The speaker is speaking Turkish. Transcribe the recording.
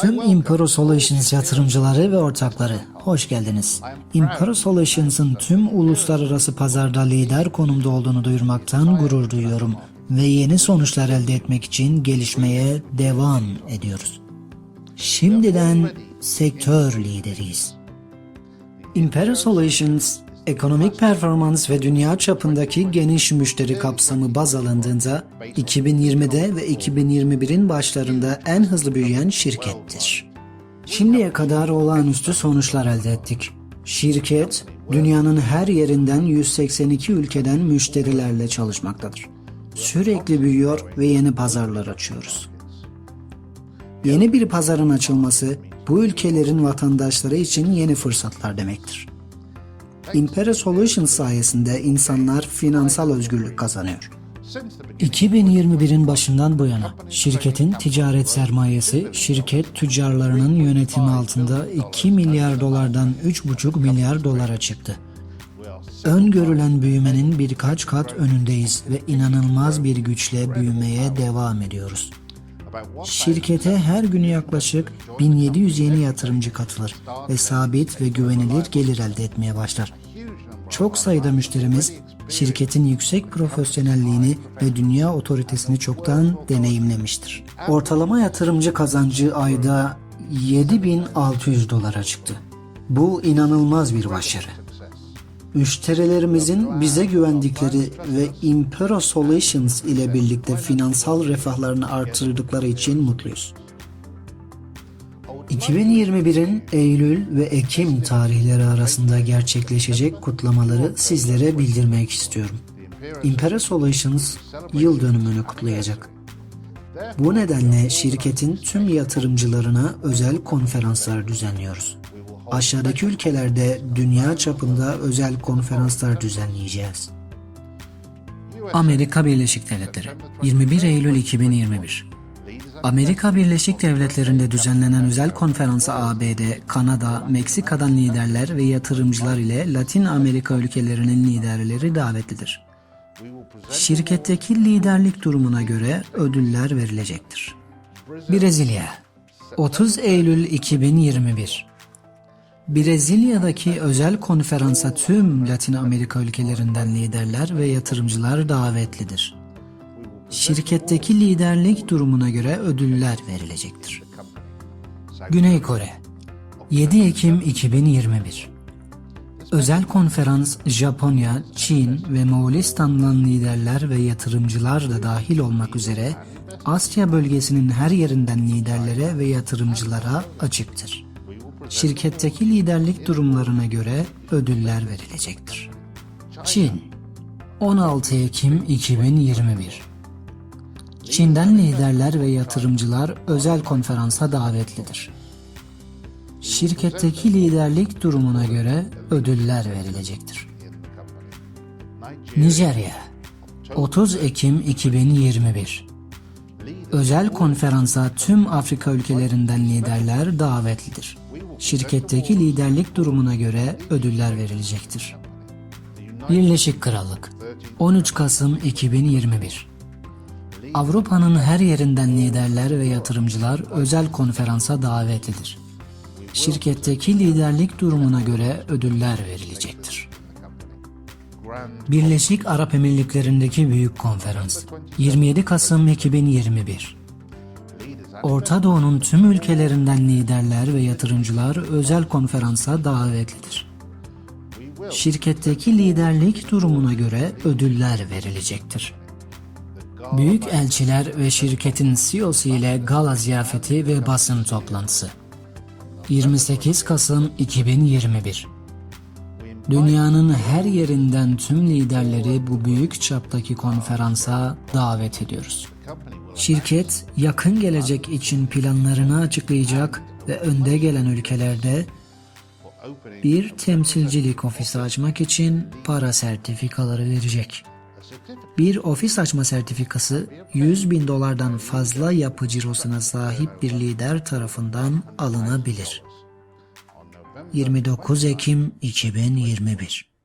Tüm Impero Solutions yatırımcıları ve ortakları hoş geldiniz. Impero Solutions'ın tüm uluslararası pazarda lider konumda olduğunu duyurmaktan gurur duyuyorum ve yeni sonuçlar elde etmek için gelişmeye devam ediyoruz. Şimdiden sektör lideriyiz. Impero Solutions, ekonomik performans ve dünya çapındaki geniş müşteri kapsamı baz alındığında 2020'de ve 2021'in başlarında en hızlı büyüyen şirkettir. Şimdiye kadar olağanüstü sonuçlar elde ettik. Şirket, dünyanın her yerinden 182 ülkeden müşterilerle çalışmaktadır. Sürekli büyüyor ve yeni pazarlar açıyoruz. Yeni bir pazarın açılması bu ülkelerin vatandaşları için yeni fırsatlar demektir. Impera Solutions sayesinde insanlar finansal özgürlük kazanıyor. 2021'in başından bu yana şirketin ticaret sermayesi şirket tüccarlarının yönetimi altında 2 milyar dolardan 3,5 milyar dolara çıktı. Öngörülen büyümenin birkaç kat önündeyiz ve inanılmaz bir güçle büyümeye devam ediyoruz. Şirkete her gün yaklaşık 1700 yeni yatırımcı katılır ve sabit ve güvenilir gelir elde etmeye başlar. Çok sayıda müşterimiz şirketin yüksek profesyonelliğini ve dünya otoritesini çoktan deneyimlemiştir. Ortalama yatırımcı kazancı ayda 7600 dolara çıktı. Bu inanılmaz bir başarı. Müşterilerimizin bize güvendikleri ve Impero Solutions ile birlikte finansal refahlarını artırdıkları için mutluyuz. 2021'in Eylül ve Ekim tarihleri arasında gerçekleşecek kutlamaları sizlere bildirmek istiyorum. Impero Solutions yıl dönümünü kutlayacak. Bu nedenle şirketin tüm yatırımcılarına özel konferanslar düzenliyoruz. Aşağıdaki ülkelerde dünya çapında özel konferanslar düzenleyeceğiz. Amerika Birleşik Devletleri 21 Eylül 2021 Amerika Birleşik Devletleri'nde düzenlenen özel konferansa ABD, Kanada, Meksika'dan liderler ve yatırımcılar ile Latin Amerika ülkelerinin liderleri davetlidir. Şirketteki liderlik durumuna göre ödüller verilecektir. Brezilya 30 Eylül 2021 Brezilya'daki özel konferansa tüm Latin Amerika ülkelerinden liderler ve yatırımcılar davetlidir. Şirketteki liderlik durumuna göre ödüller verilecektir. Güney Kore 7 Ekim 2021 Özel konferans Japonya, Çin ve Moğolistan'dan liderler ve yatırımcılar da dahil olmak üzere Asya bölgesinin her yerinden liderlere ve yatırımcılara açıktır. Şirketteki liderlik durumlarına göre ödüller verilecektir. Çin 16 Ekim 2021 Çin'den liderler ve yatırımcılar özel konferansa davetlidir. Şirketteki liderlik durumuna göre ödüller verilecektir. Nijerya 30 Ekim 2021 Özel konferansa tüm Afrika ülkelerinden liderler davetlidir. Şirketteki liderlik durumuna göre ödüller verilecektir. Birleşik Krallık 13 Kasım 2021 Avrupa'nın her yerinden liderler ve yatırımcılar özel konferansa davetlidir. Şirketteki liderlik durumuna göre ödüller verilecektir. Birleşik Arap Emirlikleri'ndeki Büyük Konferans 27 Kasım 2021 Orta Doğu'nun tüm ülkelerinden liderler ve yatırımcılar özel konferansa davetlidir. Şirketteki liderlik durumuna göre ödüller verilecektir. Büyük elçiler ve şirketin CEO'su ile gala ziyafeti ve basın toplantısı. 28 Kasım 2021 Dünyanın her yerinden tüm liderleri bu büyük çaptaki konferansa davet ediyoruz. Şirket yakın gelecek için planlarını açıklayacak ve önde gelen ülkelerde bir temsilcilik ofisi açmak için para sertifikaları verecek. Bir ofis açma sertifikası 100 bin dolardan fazla yapı cirosuna sahip bir lider tarafından alınabilir. 29 Ekim 2021